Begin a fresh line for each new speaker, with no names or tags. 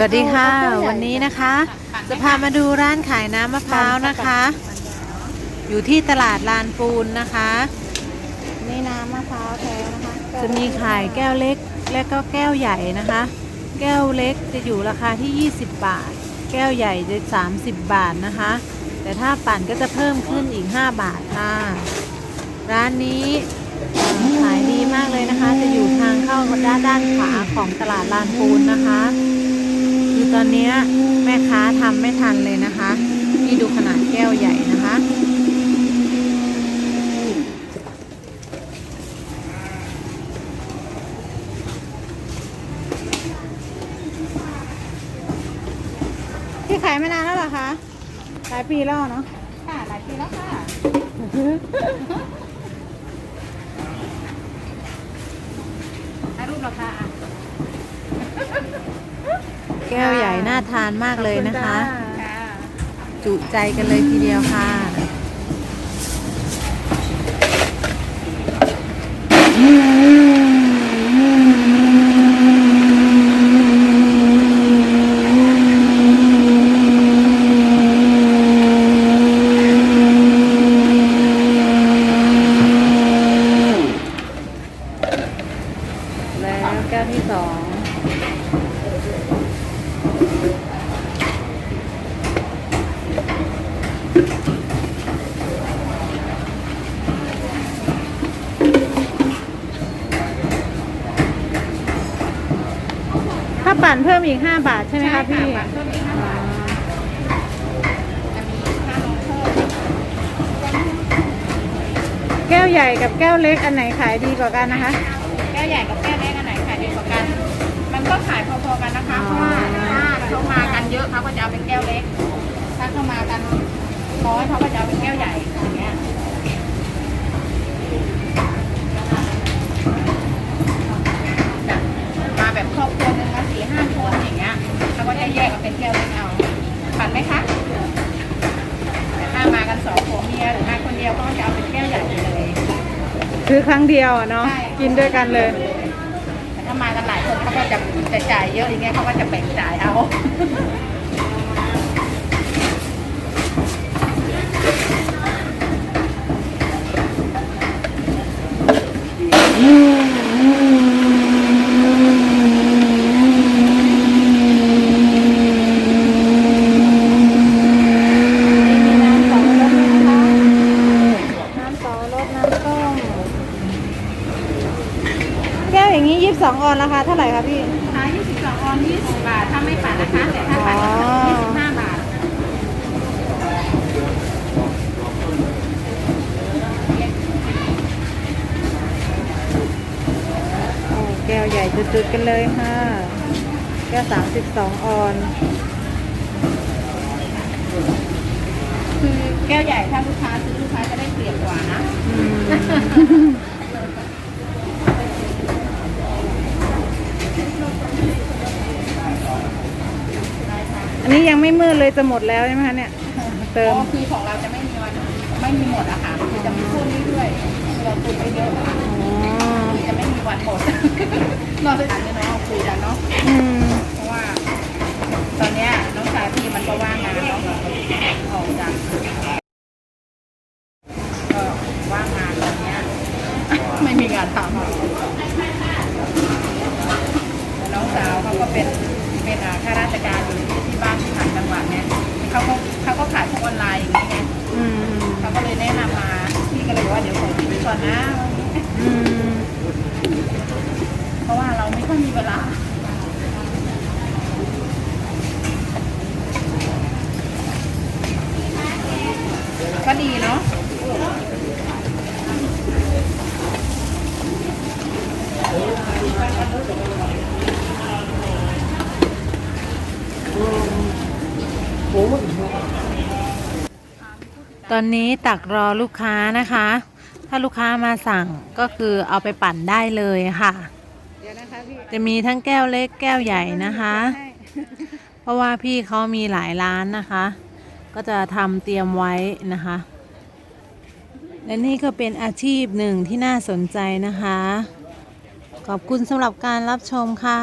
สวัสดีค่ะ วันนี้นะคะ จะพามาดูร้านขายน้ำมะพร้าวนะคะ อยู่ที่ตลาดลานปูนนะคะ
นี่น้ำมะพร้าวแท้นะคะ
จะมีขายแก้วเล็กและก็แก้วใหญ่นะคะ แก้วเล็กจะอยู่ราคาที่ 20 บาท แก้วใหญ่จะ 30 บาทนะคะ แต่ถ้าปั่นก็จะเพิ่มขึ้นอีก 5 บาทค่ะ ร้านนี้เอ่อขายดีมากเลยนะคะ จะอยู่ทางเข้าด้านด้านขวาของตลาดลานปูนนะคะคือ ตอนเนี้ยแม่ค้าทำไม่ทันเลยนะคะ นี่ดูขนาดแก้วใหญ่นะคะ
ที่ขายไม่นานแล้วเหรอคะ หลายปีแล้วเนาะ
ค่ะ หลายปีแล้วค่ะ ถ่ายรูปเหรอคะ
แก้วใหญ่น่า ทานมากเลยนะคะ
ค่ะ
จุใจกันเลยทีเดียวค่ะ แล้วแก้วที่สอง
ถ้าปั่นเพิ่มอีก5บาทใช่ไหมคะพี่
ใช่ค่ะเพิ่มอีกห้าบาทจะมีค่าลงเพิ่ม
แก้วใหญ่กับแก้วเล็กอันไหนขายดีกว่ากันนะคะ
แก้วใหญ่กับแก้วเล็กอันไหนขายดีกว่ากัน มันก็ขายพอๆกันนะคะ เพราะว่าถ้าเขามากันเยอะเขาก็จะเอาเป็นแก้วเล็ก ถ้าเขามากันน้อยเขาก็จะเอาเป็นแก้วใหญ่อย่างเงี้ยจ้ะมาแบบครอบครัวหนึงมาสี่ห้าคนอย่างเงี้ยเขาก็จะแยกกันเป็นแก้วเล็กเอาผ่านไหมคะ แต่ถ้ามากันสองผัวเมียหรือมาคนเดี ยวก็จะเอาเป็นแก้วใหญ่ไปเลย
คือครั้งเดียวอะเนาะ
ใช่
กินด้วยกันเลย
แต่ถ้ามากันหลายคนเขาก็จะจะจ่ายเยอะอย่างเงี้ยเขาก็จะแบ่งจ่ายเอา
มีน้ำสองรสนะคะ น้ำสองรสน้ำส้ม แก้วอย่างนี้22ออนราคาเท่าไหร่คะพี่
ขาย22ออน20 บาท ถ้าไม่ปั่นนะคะ แต่ถ้าปั่นก็
อ๋อ
25 บาท
โอ้แก้วใหญ่จุดๆกันเลยค่ะ แก้ว32ออน
คือแก้วใหญ่ถ้าลูกค้าซื้อลูกค้าจะได้เปรียบกว่านะ
อืม อันนี้ยังไม่มืดเลยจะหมดแล้วใช่ไหมคะเนี่ย เติม
อ๋อคือของเราจะไม่มีวันไม่มีหมดอะค่ะคือจะมีพุ่นเรื่อยๆเราตุนไปเยอะอะ
อ๋อ
จะไม่มีวันหมดนอกจากนี้เนาะคุยกันเนาะ
อืม
เพราะว่า ตอนเนี้ยน้องชายพี่มันก็ว่างงานเนาะออกจากก็ว่างงานตอนเนี้ยไม่มีงานทำแต่น้องสาวเขาก็เป็นเป็นอ่าข้าราชการอยู่ ที่ที่บ้านที่ต่างจังหวัดเนี่ยเขาก็เขาก็ขายพวกออนไลน์อย่างนี้ไง
อืม
เขาก็เลยแนะนำมาพี่ก็เลยบอกว่าเดี๋ยวผมไปก่อนนะ
อืม
เพราะว่าเราไม่ค่อยมีเวลา ก็ดีเนาะ
ตอนนี้ตักรอลูกค้านะคะ ถ้าลูกค้ามาสั่งก็คือเอาไปปั่นได้เลยค่ะ จะมีทั้งแก้วเล็กแก้วใหญ่นะคะ เพราะว่าพี่เขามีหลายร้านนะคะ ก็จะทำเตรียมไว้นะคะ และนี่ก็เป็นอาชีพหนึ่งที่น่าสนใจนะคะ ขอบคุณสำหรับการรับชมค่ะ